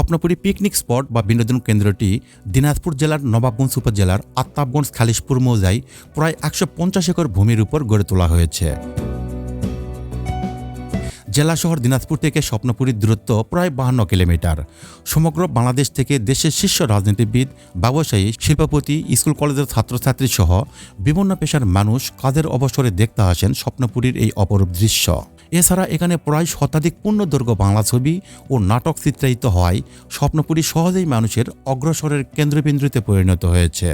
স্বপ্নপুরী picnic spot বা বিনোদন কেন্দ্রটি দিনাজপুর জেলার নবাবগঞ্জ উপজেলার আত্মাবগঞ্জ খালিশপুর মৌজায় প্রায় একশো পঞ্চাশ একর ভূমির উপর গড়ে তোলা হয়েছে। জেলা শহর দিনাজপুর থেকে স্বপ্নপুরীর দূরত্ব প্রায় বাহান্ন কিলোমিটার। সমগ্র বাংলাদেশ থেকে দেশের শীর্ষ রাজনীতিবিদ, ব্যবসায়ী, শিল্পপতি, স্কুল কলেজের ছাত্রছাত্রী সহ বিভিন্ন পেশার মানুষ কাজের অবসরে দেখতে আসেন স্বপ্নপুরীর এই অপরূপ দৃশ্য। এছাড়া এখানে প্রায় শতাধিক পূর্ণদৈর্ঘ্য বাংলা ছবি ও নাটক চিত্রায়িত হওয়ায় স্বপ্নপুরী সহজেই মানুষের অগ্রসরের কেন্দ্রবিন্দুতে পরিণত হয়েছে।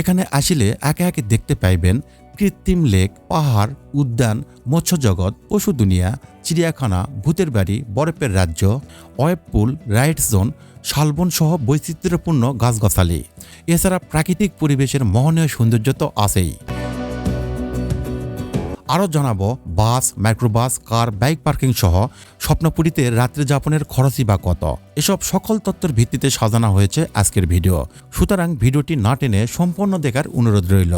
এখানে আসিলে একে একে দেখতে পাইবেন কৃত্রিম লেক, পাহাড়, উদ্যান, মৎস্যজগৎ, পশু দুনিয়া, চিড়িয়াখানা, ভূতের বাড়ি, বরফের রাজ্য ওয়েব পুল রাইড জোন, শালবন সহ বৈচিত্র্যপূর্ণ গাছগাছালি। এছাড়া প্রাকৃতিক পরিবেশের মোহনীয় সৌন্দর্য তো আছেই। আরও জানাব, bus, microbus, car, bike parking সহ স্বপ্নপুরীতে রাত্রি যাপনের খরচই বা কত? এসব সকল তত্ত্বের ভিত্তিতে সাজানো হয়েছে আজকের ভিডিও। সুতরাং ভিডিওটি না টেনে সম্পূর্ণ দেখার অনুরোধ রইল।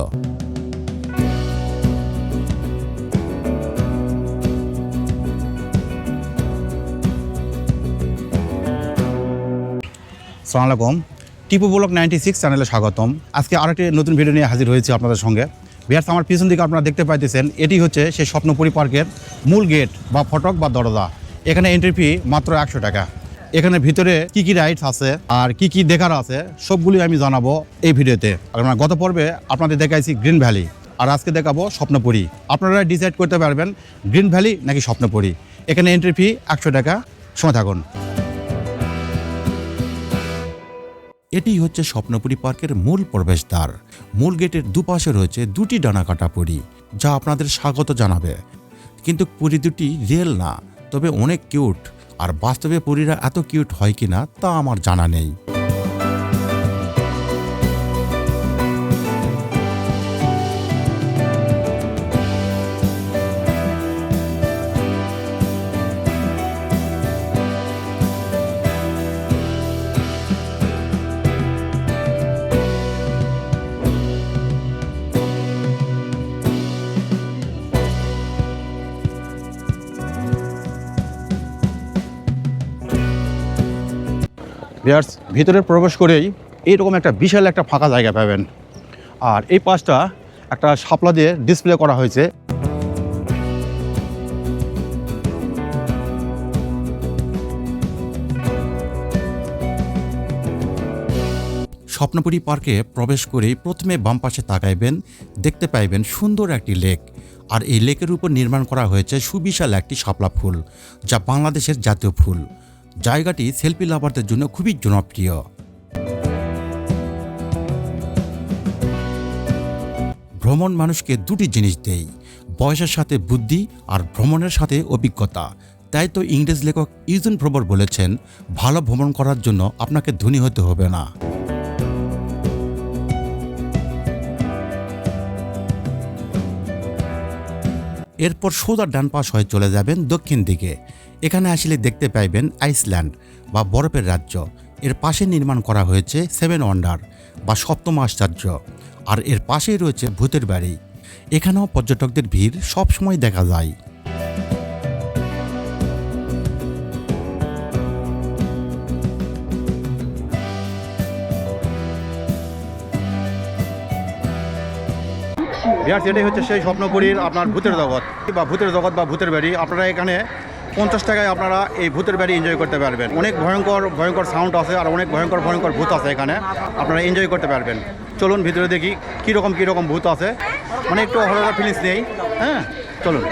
সালাম আলাইকুম। টিপু ব্লক নাইনটি সিক্স চ্যানেলে স্বাগতম। আজকে আরেকটি নতুন ভিডিও নিয়ে হাজির হয়েছি আপনাদের সঙ্গে। বিহার আমার পিছন দিকে আপনারা দেখতে পাইতেছেন, এটি হচ্ছে সেই স্বপ্নপুরী পার্কের মূল গেট বা ফটক বা দরজা। এখানে এন্ট্রি ফি মাত্র একশো টাকা। এখানে ভিতরে কি কি রাইডস আছে আর কি কি দেখার আছে, সবগুলি আমি জানাব এই ভিডিওতে আমরা গত পর্বে আপনাদের দেখাইছি গ্রিন ভ্যালি আর আজকে দেখাবো স্বপ্নপুরী। আপনারা ডিসাইড করতে পারবেন গ্রিন ভ্যালি নাকি স্বপ্নপুরী। এখানে এন্ট্রি ফি একশো টাকা। সময় থাকুন। এটি হচ্ছে স্বপ্নপুরী পার্কের মূল প্রবেশদ্বার। মূল গেটের দুপাশে রয়েছে দুটি ডানা কাটা পুরী, যা আপনাদের স্বাগত জানাবে। কিন্তু পুরী দুটি রিয়েল না, তবে অনেক কিউট। আর বাস্তবে পুরীরা এত কিউট হয় কি না তা আমার জানা নেই। বিয়ার্স ভিতরে প্রবেশ করেই এইরকম একটা বিশাল একটা ফাঁকা জায়গা পাবেন। আর এই পাশটা একটা শাপলা দিয়ে ডিসপ্লে করা হয়েছে। স্বপ্নপুরী পার্কে প্রবেশ করেই প্রথমে বাম পাশে তাকাইবেন, দেখতে পাইবেন সুন্দর একটি লেক। আর এই লেকের উপর নির্মাণ করা হয়েছে সুবিশাল একটি শাপলা ফুল, যা বাংলাদেশের জাতীয় ফুল। জায়গাটি সেলফি লাভারদের জন্য খুবই জনপ্রিয়। ভ্রমণ মানুষকে দুটি জিনিস দেয়, বয়সের সাথে বুদ্ধি আর ভ্রমণের সাথে অভিজ্ঞতা। তাই তো ইংরেজ লেখক ইউজন প্রবর বলেছেন, ভালো ভ্রমণ করার জন্য আপনাকে ধনী হতে হবে না। এরপর সোজা ডান পাশ হয়ে চলে যাবেন দক্ষিণ দিকে। এখানে আসলে দেখতে পাইবেন আইসল্যান্ড বা বরফের রাজ্য। এর পাশে নির্মাণ করা হয়েছে সেভেন ওয়ান্ডার বা সপ্তম আশ্চর্য। আর এর পাশেই রয়েছে ভূতের বাড়ি। এখানেও পর্যটকদের ভিড় সবসময় দেখা যায়। বিহার এটাই হচ্ছে সেই স্বপ্নপুরীর আপনার ভূতের জগৎ বা ভূতের জগৎ বা ভূতের বাড়ি। আপনারা এখানে পঞ্চাশ টাকায় আপনারা এই ভূতের বাড়ি এনজয় করতে পারবেন। অনেক ভয়ঙ্কর ভয়ঙ্কর সাউন্ড আছে আর অনেক ভয়ঙ্কর ভয়ঙ্কর ভূত আছে এখানে। আপনারা এনজয় করতে পারবেন। চলুন ভিতরে দেখি কীরকম কীরকম ভূত আছে। মানে একটু হরার ফিলিংস নেই। হ্যাঁ চলুন।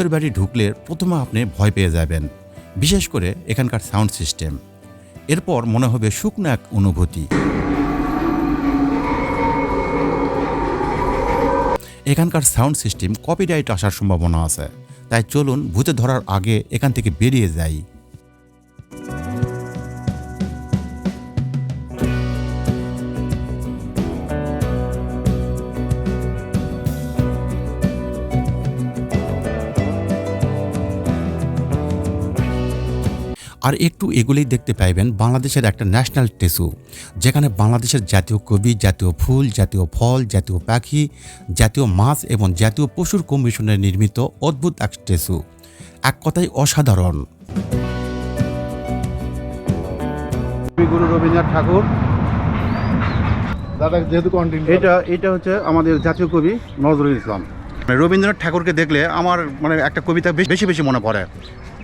ভিতর বাড়ি ঢুকলে প্রথমে আপনি ভয় পেয়ে যাবেন, বিশেষ করে এখানকার সাউন্ড সিস্টেম। এরপর মনে হবে শুকনো এক অনুভূতি। এখানকার সাউন্ড সিস্টেম কপিরাইট আসার সম্ভাবনা আছে, তাই চলুন ভূতে ধরার আগে এখান থেকে বেরিয়ে যাই। আর একটু এগুলেই দেখতে পাইবেন বাংলাদেশের একটা ন্যাশনাল টেসু যেখানে বাংলাদেশের জাতীয় কবি জাতীয় ফুল জাতীয় ফল জাতীয় পাখি জাতীয় মাছ এবং জাতীয় পশুর কমিশনের নির্মিত অদ্ভুত এক টেসু এক কথায় অসাধারণ। গুরু রবীন্দ্রনাথ ঠাকুর দাদা যেহেতু এটা এটা হচ্ছে আমাদের জাতীয় কবি নজরুল ইসলাম। রবীন্দ্রনাথ ঠাকুরকে দেখলে আমার মানে একটা কবিতা বেশ- বেশি বেশি মনে পড়ে।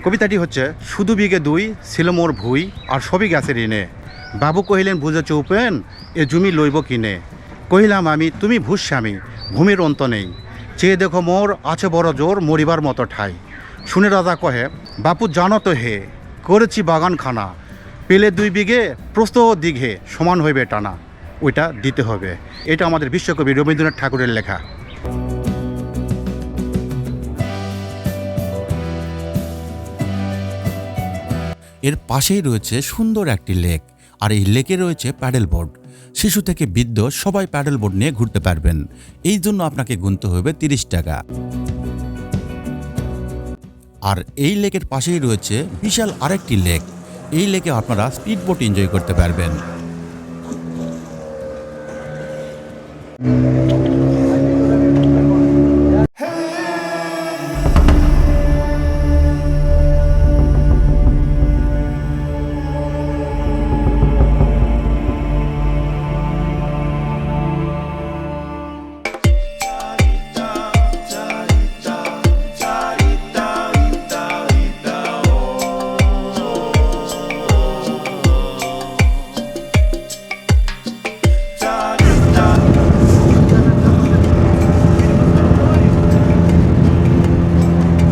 কবিতাটি হচ্ছে, শুধু বিঘে দুই, ছিল মোর ভুই, আর সবই গাছের ইনে। বাবু কহিলেন, বুঝে চৌপেন, এ জমি লইব কিনে। কহিলাম আমি, তুমি ভূস্বামী ভূমির অন্ত নেই। চেয়ে দেখো মোর আছে বড় জোর, মরিবার মতো ঠাই। শুনে রাজা কহে, বাপু জানো তো হে, করেছি বাগানখানা। পেলে দুই বিঘে প্রস্ত দিঘে, সমান হইবে টানা। ওইটা দিতে হবে। এটা আমাদের বিশ্বকবি রবীন্দ্রনাথ ঠাকুরের লেখা। এর পাশেই রয়েছে সুন্দর একটি লেক, আর এই লেকে রয়েছে প্যাডেল বোর্ড শিশু থেকে বৃদ্ধ সবাই প্যাডেল বোর্ড নিয়ে ঘুরতে পারবেন। এই জন্য আপনাকে গুনতে হবে তিরিশ টাকা। আর এই লেকের পাশেই রয়েছে বিশাল আরেকটি লেক। এই লেকে আপনারা স্পিড বোট এনজয় করতে পারবেন।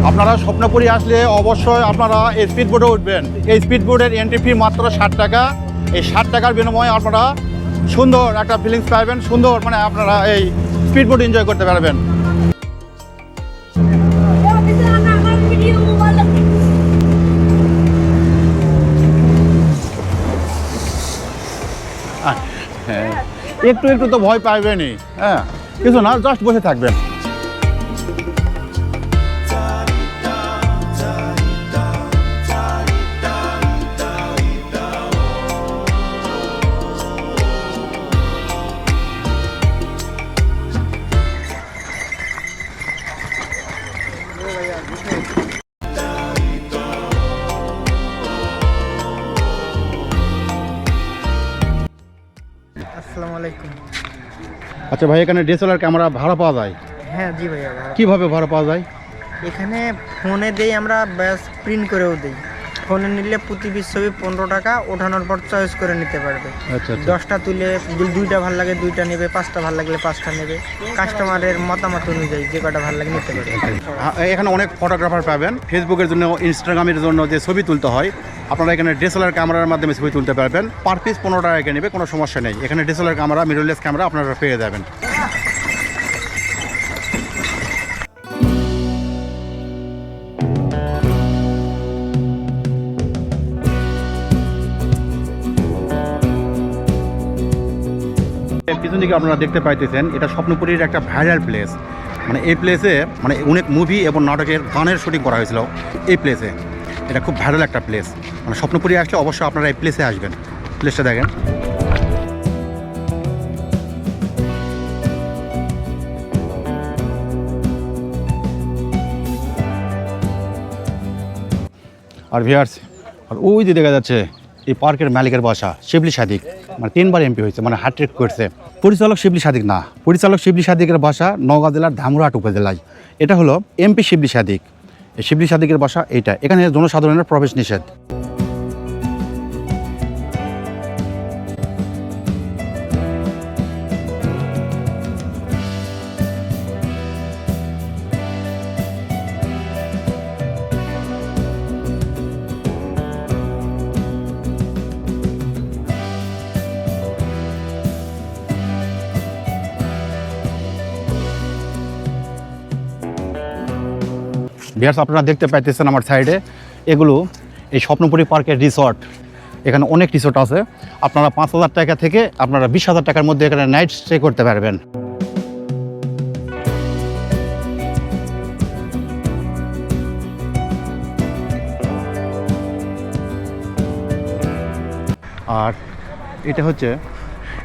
আপনারা স্বপ্নপুরী আসলে অবশ্যই আপনারা এই স্পিড বোটে উঠবেন। এই স্পিড বোটের এন্ট্রি ফি মাত্র ষাট টাকা। এই ষাট টাকার বিনিময়ে আপনারা সুন্দর একটা ফিলিংস পাবেন, সুন্দর মানে আপনারা এই স্পিড বোট এনজয় করতে পারবেন. হ্যাঁ। একটু একটু তো ভয় পাইবেনই হ্যাঁ। কিছু না জাস্ট বসে থাকবেন। আচ্ছা ভাই এখানে ডিএসএলআর ক্যামেরা ভাড়া পাওয়া যায়? হ্যাঁ জি ভাইয়া ভালো। কীভাবে ভাড়া পাওয়া যায়? এখানে ফোনে দেই আমরা ব্যাস প্রিন্ট করেও দিই। ফোনে নিলে প্রতি পিস ছবি পনেরো টাকা ওঠানোর পর চয়েস করে নিতে পারবে। আচ্ছা আচ্ছা। দশটা তুলে যদি দুইটা ভালো লাগে দুইটা নেবে পাঁচটা ভালো লাগলে পাঁচটা নেবে। কাস্টমারের মতামত অনুযায়ী যে কটা ভালো লাগে নিতে পারবে। এখানে অনেক ফটোগ্রাফার পাবেন। ফেসবুকের জন্য ইনস্টাগ্রামের জন্য যে ছবি তুলতে হয় আপনারা এখানে ডিএসএলআর ক্যামেরার মাধ্যমে ছবি তুলতে পারবেন। পার পিস পনেরো টাকা নেবে, কোনো সমস্যা নেই। এখানে ডিএসএলআর ক্যামেরা মিররলেস ক্যামেরা আপনারা পেয়ে যাবেন। পিছন দিকে আপনারা দেখতে পাইতেছেন, এটা স্বপ্নপুরীর একটা ভাইরাল প্লেস মানে এই প্লেসে মানে অনেক মুভি এবং নাটকের গানের শুটিং করা হয়েছিল এই প্লেসে এটা খুব ভাইরাল একটা প্লেস মানে স্বপ্নপুরী আসলে অবশ্যই আপনারা এই প্লেসে আসবেন। প্লেসটা দেখেন। আর ভিয়ার্স আর ওই যে দেখা যাচ্ছে, এই পার্কের মালিকের বাসা, শিবলি সাদিক। মানে তিনবার এমপি হয়েছে মানে হাট্রিক করছে। পরিচালক শিবলি সাদিক না, পরিচালক শিবলি সাদিকের বাসা নওগাঁ জেলার ধামরাট উপজেলায়। এটা হলো এমপি শিবলি সাদিক। শিবলি সাদিকের বাসা এটা এখানে জনসাধারণের প্রবেশ নিষেধ। বিয়ার্স আপনারা দেখতে পাইতেছেন আমার সাইডে এগুলো এই স্বপ্নপুরী পার্কের রিসর্ট এখানে অনেক রিসোর্ট আছে। আপনারা পাঁচ হাজার টাকা থেকে আপনারা বিশ হাজার টাকার মধ্যে এখানে নাইট স্টে করতে পারবেন। আর এটা হচ্ছে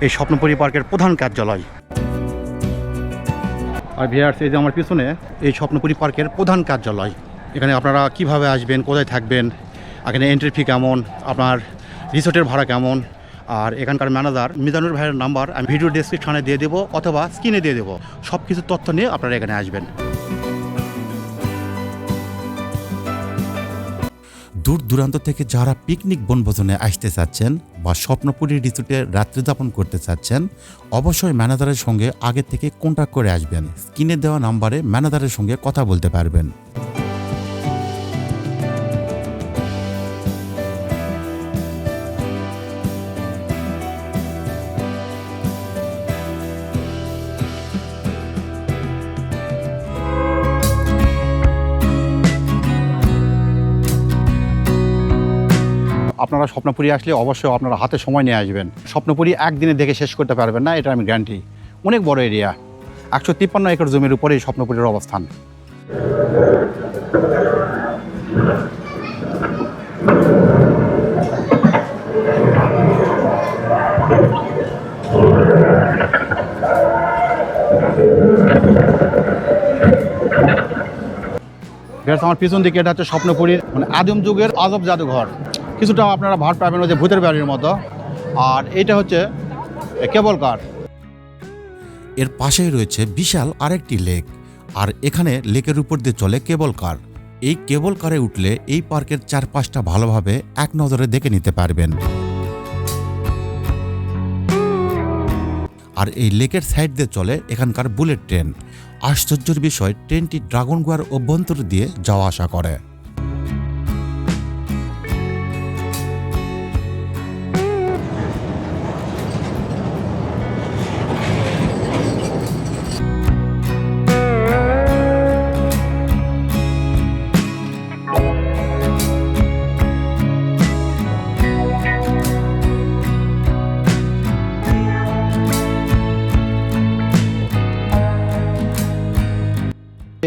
এই স্বপ্নপুরী পার্কের প্রধান কার্যালয়। আর ভিআরস এই যে আমার পিছনে এই স্বপ্নপুরী পার্কের প্রধান কার্যালয়। এখানে আপনারা কীভাবে আসবেন, কোথায় থাকবেন, এখানে এন্ট্রি ফি কেমন, আপনার রিসোর্টের ভাড়া কেমন, আর এখানকার ম্যানেজার মিজানুর ভাইয়ের নাম্বার আমি ভিডিও ডেসক্রিপশনে দিয়ে দেবো অথবা স্ক্রিনে দিয়ে দেবো। সব কিছু তথ্য নিয়ে আপনারা এখানে আসবেন। দূর দূরান্ত থেকে যারা পিকনিক বনভোজনে আসতে চাচ্ছেন বা স্বপ্নপুরী রিসোর্টে রাত্রি যাপন করতে চাচ্ছেন, অবশ্যই ম্যানেজারের সঙ্গে আগে থেকে কন্ট্যাক্ট করে আসবেন। স্ক্রিনে দেওয়া নাম্বারে ম্যানেজারের সঙ্গে কথা বলতে পারবেন। আপনারা স্বপ্নপুরী আসলে অবশ্যই আপনারা হাতে সময় নিয়ে আসবেন। স্বপ্নপুরী একদিনে দেখে শেষ করতে পারবেন না, এটা আমি গ্যারান্টি অনেক বড় এরিয়া একশো তিপ্পান্ন একর জমির উপরে এই স্বপ্নপুরীর অবস্থান। আমার পিছন দিকে এটা হচ্ছে স্বপ্নপুরীর মানে আদিম যুগের আজব জাদুঘর। কিছুটা আপনারা ভাট পাবেন ওই যে ভূতের বাড়ির মতো। আর এইটা হচ্ছে কেবল কার। এর পাশেই রয়েছে বিশাল আরেকটি লেক, আর এখানে লেকের উপর দিয়ে চলে কেবল কার। এই কেবল কারে উঠলে এই পার্কের চারপাশটা ভালোভাবে এক নজরে দেখে নিতে পারবেন। আর এই লেকের সাইড দিয়ে চলে এখানকার বুলেট ট্রেন। আশ্চর্যের বিষয়, ট্রেনটি ড্রাগন গোয়ার অভ্যন্তর দিয়ে যাওয়া আসা করে।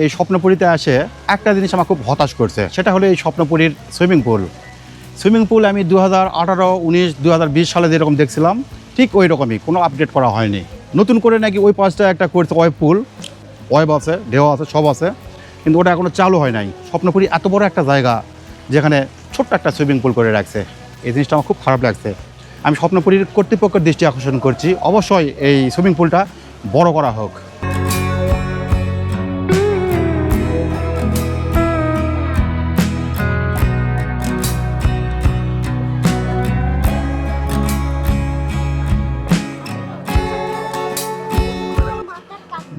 এই স্বপ্নপুরীতে আসে, একটা জিনিস আমার খুব হতাশ করছে, সেটা হলো এই স্বপ্নপুরীর সুইমিং পুল। সুইমিং পুল আমি দু হাজার আঠারো, উনিশ দু হাজার বিশ সালে যেরকম দেখছিলাম, ঠিক ওই রকমই কোনো আপডেট করা হয়নি। নতুন করে নাকি ওই পাশটা একটা করছে ওয়েব পুল, ওয়েব আছে ঢেউ আছে, সব আছে, কিন্তু ওটা এখনও চালু হয় নাই। স্বপ্নপুরী এত বড় একটা জায়গা, যেখানে ছোট্ট একটা সুইমিং পুল করে রাখছে। এই জিনিসটা আমার খুব খারাপ লাগছে। আমি স্বপ্নপুরীর কর্তৃপক্ষের দৃষ্টি আকর্ষণ করছি। অবশ্যই এই সুইমিং পুলটা বড় করা হোক।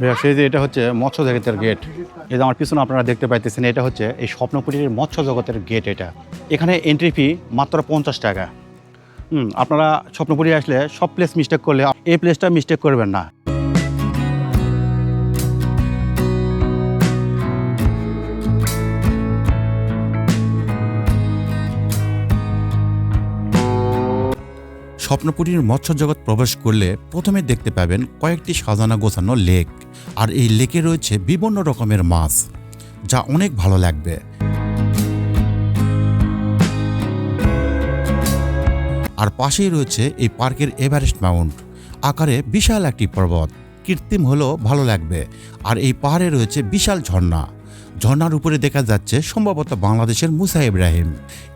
ভাইয়া, সেই যে এটা হচ্ছে মৎস্য জগতের গেট এই যে আমার পিছনে আপনারা দেখতে পাইতেছেন এটা হচ্ছে এই স্বপ্নপুরীর মৎস্য জগতের গেট এটা। এখানে এন্ট্রি ফি মাত্র পঞ্চাশ টাকা। হুম আপনারা স্বপ্নপুরী আসলে সব প্লেস মিস্টেক করলে এই প্লেসটা মিস্টেক করবেন না। স্বপ্নপুরীর মৎস্য জগৎ প্রবেশ করলে প্রথমে দেখতে পাবেন কয়েকটি সাজানো গোছানো লেক, আর এই লেকে রয়েছে বিভিন্ন রকমের মাছ, যা অনেক ভালো লাগবে। আর পাশেই রয়েছে এই পার্কের এভারেস্ট মাউন্ট, আকারে বিশাল একটি পর্বত। কৃত্রিম হলেও ভালো লাগবে, আর এই পাহাড়ে রয়েছে বিশাল ঝর্ণা। ঝর্ণার উপরে দেখা যাচ্ছে সম্ভবত বাংলাদেশের মুসা ইব্রাহিম।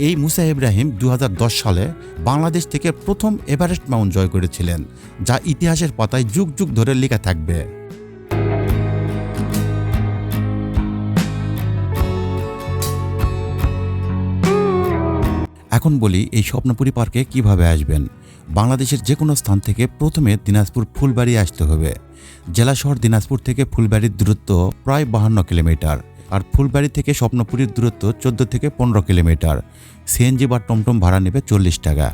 এই মুসা ইব্রাহিম দু হাজার দশ সালে বাংলাদেশ থেকে প্রথম এভারেস্ট মাউন্ট জয় করেছিলেন, যা ইতিহাসের পাতায় যুগ যুগ ধরে লেখা থাকবে। এখন বলি এই স্বপ্নপুরী পার্কে কীভাবে আসবেন। বাংলাদেশের যে কোনো স্থান থেকে প্রথমে দিনাজপুর ফুলবাড়ি আসতে হবে। জেলা শহর দিনাজপুর থেকে ফুলবাড়ির দূরত্ব প্রায় বাহান্ন কিলোমিটার। আর ফুলবাড়ি থেকে স্বপ্নপুরীর দূরত্ব চোদ্দ থেকে পনেরো কিলোমিটার। সিএনজি বা টমটম ভাড়া নেবে চল্লিশ টাকা।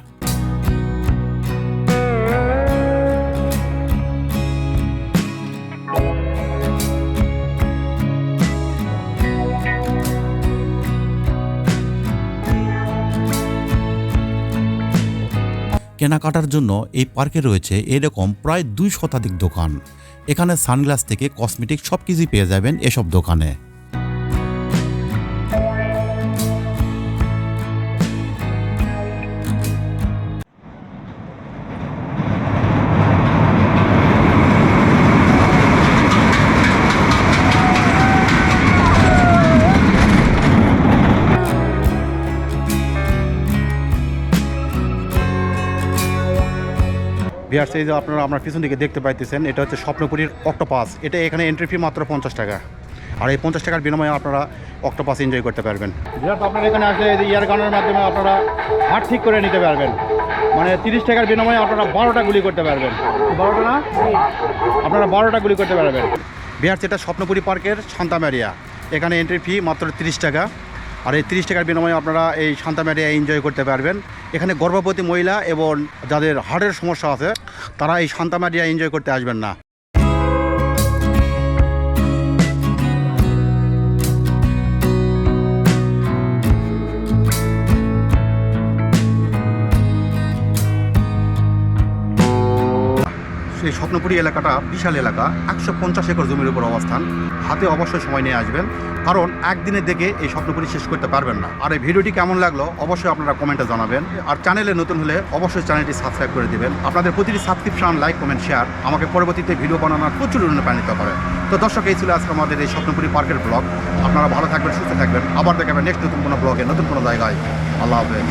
কেনাকাটার জন্য এই পার্কে রয়েছে এরকম প্রায় দুই শতাধিক দোকান। এখানে সানগ্লাস থেকে কসমেটিক সব কিছুই পেয়ে যাবেন এসব দোকানে। বিহার এই যে আপনারা আপনার পিছন দিকে দেখতে পাইতেছেন, এটা হচ্ছে স্বপ্নপুরীর অক্টোপাস এটা এখানে এন্ট্রি ফি মাত্র পঞ্চাশ টাকা। আর এই পঞ্চাশ টাকার বিনিময়ে আপনারা অক্টোপাস এনজয় করতে পারবেন। বিহার আপনারা এখানে আসলে ইয়ার গানের মাধ্যমে আপনারা হাট ঠিক করে নিতে পারবেন। মানে তিরিশ টাকার বিনিময়ে আপনারা বারোটা গুলি করতে পারবেন। বারোটা না? আপনারা বারোটা গুলি করতে পারবেন। বিহার এটা স্বপ্নপুরী পার্কের শান্তামারিয়া এখানে এন্ট্রি ফি মাত্র তিরিশ টাকা। আর এই তিরিশ টাকার বিনিময়ে আপনারা এই শান্তামারিয়া এনজয় করতে পারবেন। এখানে গর্ভবতী মহিলা এবং যাদের হার্টের সমস্যা আছে, তারা এই শান্তামারিয়া এনজয় করতে আসবেন না। সেই স্বপ্নপুরী এলাকাটা বিশাল এলাকা, একশো পঞ্চাশ একর জমির উপর অবস্থান। হাতে অবশ্যই সময় নিয়ে আসবেন, কারণ একদিনে দেখে এই স্বপ্নপুরী শেষ করতে পারবেন না। আর এই ভিডিওটি কেমন লাগল অবশ্যই আপনারা কমেন্টে জানাবেন। আর চ্যানেলে নতুন হলে অবশ্যই চ্যানেলটি সাবস্ক্রাইব করে দিবেন। আপনাদের প্রতিটি সাবস্ক্রিপশন, লাইক, কমেন্ট, শেয়ার আমাকে পরবর্তীতে ভিডিও বানানোর প্রচুর অনুপ্রাণিত করে। তো দর্শক, এই ছিল আজকে আমাদের এই স্বপ্নপুরী পার্কের ব্লগ। আপনারা ভালো থাকবেন, সুস্থ থাকবেন। আবার দেখাবেন নেক্সট নতুন কোনো ব্লগে, নতুন কোনো জায়গায়। আল্লাহ হাফেজ।